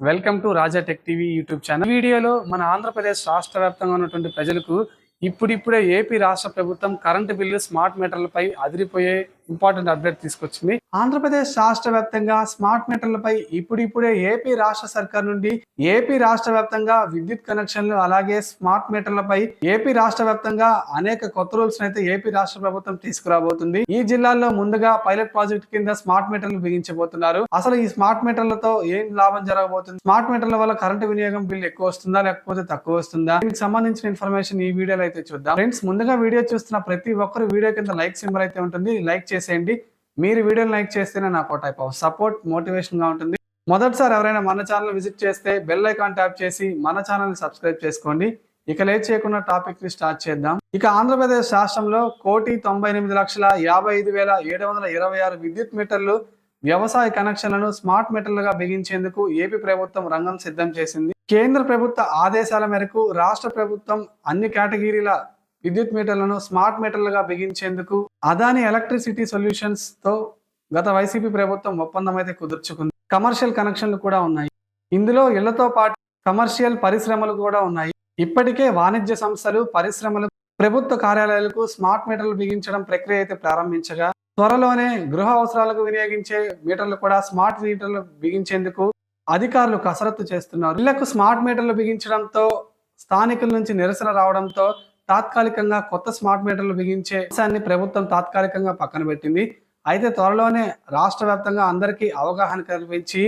Welcome to Raja tech TV YouTube channel వీడియోలో మన ఆంధ్రప్రదేశ్ రాష్ట్ర వ్యాప్తంగా ఉన్నటువంటి ప్రజలకు ఇప్పుడిప్పుడే ఏపీ రాష్ట్ర ప్రభుత్వం కరెంటు బిల్లు స్మార్ట్ మీటర్లపై అదిరిపోయే ఇంపార్టెంట్ అప్డేట్ తీసుకొచ్చింది. ఆంధ్రప్రదేశ్ రాష్ట్ర వ్యాప్తంగా స్మార్ట్ మీటర్లపై ఇప్పుడిప్పుడే ఏపీ రాష్ట్ర సర్కార్ నుండి ఏపీ రాష్ట్ర వ్యాప్తంగా విద్యుత్ కనెక్షన్లు అలాగే స్మార్ట్ మీటర్లపై ఏపీ రాష్ట్ర వ్యాప్తంగా అనేక కొత్త రూల్స్ అయితే ఏపీ రాష్ట్ర ప్రభుత్వం తీసుకురాబోతుంది. ఈ జిల్లాల్లో ముందుగా పైలట్ ప్రాజెక్ట్ కింద స్మార్ట్ మీటర్లు బిగించబోతున్నారు. అసలు ఈ స్మార్ట్ మీటర్లతో ఏం లాభం జరగబోతుంది? స్మార్ట్ మీటర్ల వల్ల కరెంటు వినియోగం బిల్ ఎక్కువ వస్తుందా లేకపోతే తక్కువ వస్తుందా? దీనికి సంబంధించిన ఇన్ఫర్మేషన్ ఈ వీడియోలో అయితే చూద్దాం. ఫ్రెండ్స్ ముందుగా వీడియో చూస్తున్న ప్రతి ఒక్కరు వీడియో కింద లైక్ సింబల్ అయితే ఉంటుంది. లైక్ చేసేయండి. మీరు వీడియోని లైక్ చేస్తేనే నాకు టైప్ ఆఫ్ సపోర్ట్ మోటివేషన్గా ఉంటుంది. మొదటిసారి ఎవరైనా మన ఛానల్ విజిట్ చేస్తే బెల్ ఐకాన్ ట్యాప్ చేసి మన ఛానల్ని సబ్స్క్రైబ్ చేసుకోండి. ఇక లేట్ చేయకుండా టాపిక్ని స్టార్ట్ చేద్దాం. ఇక ఆంధ్రప్రదేశ్ రాష్ట్రంలో కోటి తొంభై ఎనిమిది లక్షల యాభై ఐదు వేల ఏడు వందల ఇరవై ఆరు విద్యుత్ మీటర్లు వ్యవసాయ కనెక్షన్లను స్మార్ట్ మీటర్లుగా బిగించేందుకు ఏపీ ప్రభుత్వం రంగం సిద్ధం చేసింది. కేంద్ర ప్రభుత్వ ఆదేశాల మేరకు రాష్ట్ర ప్రభుత్వం అన్ని కేటగిరీల విద్యుత్ మీటర్లను స్మార్ట్ మీటర్లుగా బిగించేందుకు అదాని ఎలక్ట్రిసిటీ సొల్యూషన్స్తో గత వైసీపీ ప్రభుత్వం ఒప్పందం అయితే కుదుర్చుకుంది. కమర్షియల్ కనెక్షన్లు కూడా ఉన్నాయి. ఇందులో ఇళ్ళతో పాటు కమర్షియల్ పరిశ్రమలు కూడా ఉన్నాయి. ఇప్పటికే వాణిజ్య సంస్థలు పరిశ్రమలు ప్రభుత్వ కార్యాలయాలకు స్మార్ట్ మీటర్లు బిగించడం ప్రక్రియ అయితే ప్రారంభించగా త్వరలోనే గృహ అవసరాలకు వినియోగించే మీటర్లు కూడా స్మార్ట్ మీటర్లు బిగించేందుకు అధికారులు కసరత్తు చేస్తున్నారు. ఇళ్ళకు స్మార్ట్ మీటర్లు బిగించడంతో స్థానికుల నుంచి నిరసన రావడంతో తాత్కాలికంగా కొత్త స్మార్ట్ మీటర్లు బిగించే అంశాన్ని ప్రభుత్వం తాత్కాలికంగా పక్కన పెట్టింది. అయితే త్వరలోనే రాష్ట్ర వ్యాప్తంగా అందరికీ అవగాహన కల్పించి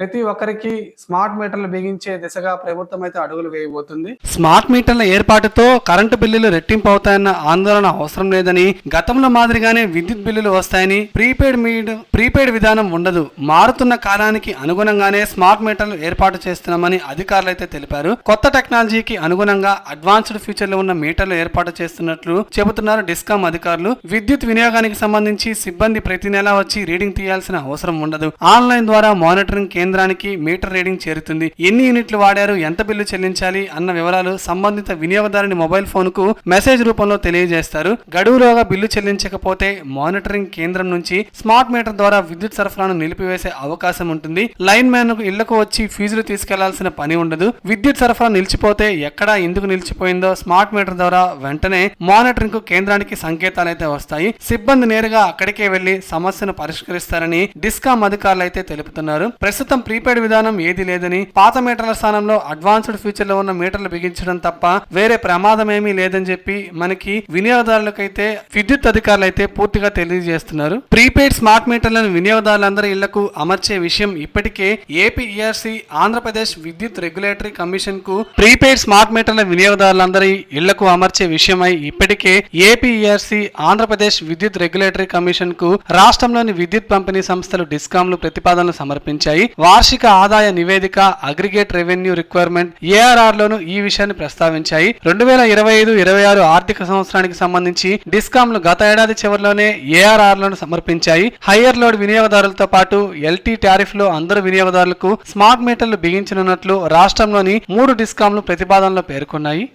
ప్రతి ఒక్కరికి స్మార్ట్ మీటర్లు బిగించే దిశగా ప్రభుత్వం అయితే అడుగులు వేయబోతుంది. స్మార్ట్ మీటర్ల ఏర్పాటుతో కరెంటు బిల్లులు రెట్టింపు అవుతాయన్న ఆందోళన అవసరం లేదని గతంలో మాదిరిగానే విద్యుత్ బిల్లులు వస్తాయని ప్రీపెయిడ్ మీడ్ ప్రీపెయిడ్ విధానం ఉండదు. మారుతున్న కాలానికి అనుగుణంగానే స్మార్ట్ మీటర్లు ఏర్పాటు చేస్తున్నామని అధికారులు అయితే తెలిపారు. కొత్త టెక్నాలజీకి అనుగుణంగా అడ్వాన్స్డ్ ఫీచర్లు ఉన్న మీటర్లు ఏర్పాటు చేస్తున్నట్లు చెబుతున్నారు డిస్కామ్ అధికారులు. విద్యుత్ వినియోగానికి సంబంధించి సిబ్బంది ప్రతి నెలా వచ్చి రీడింగ్ తీయాల్సిన అవసరం ఉండదు. ఆన్లైన్ ద్వారా మానిటరింగ్ కేంద్రానికి మీటర్ రీడింగ్ చేరుతుంది. ఎన్ని యూనిట్లు వాడారు? ఎంత బిల్లు చెల్లించాలి? అన్న వివరాలు సంబంధిత వినియోగదారుని మొబైల్ ఫోన్కు మెసేజ్ రూపంలో తెలియజేస్తారు. గడువులోగా బిల్లు చెల్లించకపోతే మానిటరింగ్ కేంద్రం నుంచి స్మార్ట్ మీటర్ ద్వారా విద్యుత్ సరఫరాను నిలిపివేసే అవకాశం ఉంటుంది. లైన్ మ్యాన్ ఇళ్ళకు వచ్చి ఫీజులు తీసుకెళ్ళాల్సిన పని ఉండదు. విద్యుత్ సరఫరా నిలిచిపోతే ఎక్కడ ఎందుకు నిలిచిపోయిందో స్మార్ట్ మీటర్ ద్వారా వెంటనే మానిటరింగ్కు కేంద్రానికి సంకేతాలు అయితే వస్తాయి. సిబ్బంది నేరుగా అక్కడికే వెళ్ళి సమస్యను పరిష్కరిస్తారని డిస్కామ్ అధికారులు అయితే తెలుపుతున్నారు. ప్రస్తుతం ప్రీపెయిడ్ విధానం ఏది లేదని పాత మీటర్ల స్థానంలో అడ్వాన్స్డ్ ఫీచర్లో ఉన్న మీటర్లు బిగించడం తప్ప వేరే ప్రమాదమేమీ లేదని చెప్పి మనకి వినియోగదారులకైతే విద్యుత్ అధికారులు అయితే పూర్తిగా తెలియజేస్తున్నారు. ప్రీపెయిడ్ స్మార్ట్ మీటర్లను వినియోగదారులందరి ఇళ్ళకు అమర్చే విషయం ఇప్పటికే ఏపీఈఆర్సీ ఆంధ్రప్రదేశ్ విద్యుత్ రెగ్యులేటరీ కమిషన్కు ప్రీపెయిడ్ స్మార్ట్ మీటర్ల వినియోగదారులందరి ఇళ్ళకు అమర్చే విషయమై ఇప్పటికే ఏపీఈఆర్సీ ఆంధ్రప్రదేశ్ విద్యుత్ రెగ్యులేటరీ కమిషన్కు రాష్ట్రంలోని విద్యుత్ పంపిణీ సంస్థలు డిస్కాంలు ప్రతిపాదనలు సమర్పించాయి. వార్షిక ఆదాయ నివేదిక అగ్రిగేట్ రెవెన్యూ రిక్వైర్మెంట్ ఏఆర్ఆర్ లోను ఈ విషయాన్ని ప్రస్తావించాయి. రెండు వేల ఇరవై ఐదు ఇరవై ఆరు ఆర్థిక సంవత్సరానికి సంబంధించి డిస్కాంలు గత ఏడాది చివరిలోనే ఏఆర్ఆర్లను సమర్పించాయి. హయ్యర్ లోడ్ వినియోగదారులతో పాటు ఎల్టీ టారిఫ్లో అందరు వినియోగదారులకు స్మార్ట్ మీటర్లు బిగించనున్నట్లు రాష్ట్రంలోని మూడు డిస్కాంలు ప్రతిపాదనలో పేర్కొన్నాయి.